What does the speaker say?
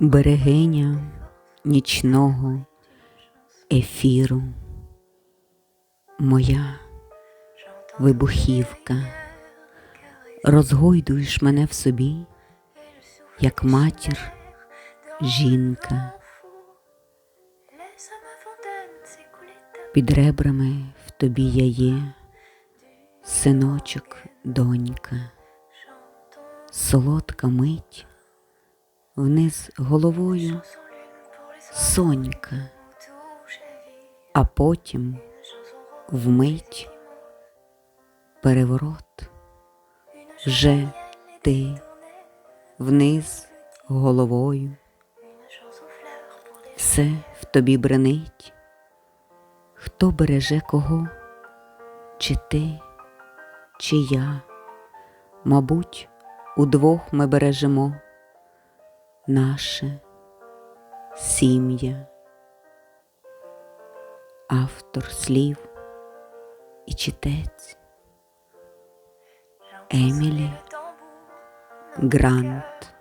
берегиня нічного ефіру, моя вибухівка, розгойдуєш мене в собі, як матір, жінка, під ребрами в тобі я є, синочок, донька, солодка мить, вниз головою сонька, а потім вмить переворот, вже ти вниз головою, все в тобі бренить, хто береже кого, чи ти, чи я, мабуть, удвох ми бережемо наше сім'я, автор слів і читець Емілі Грант.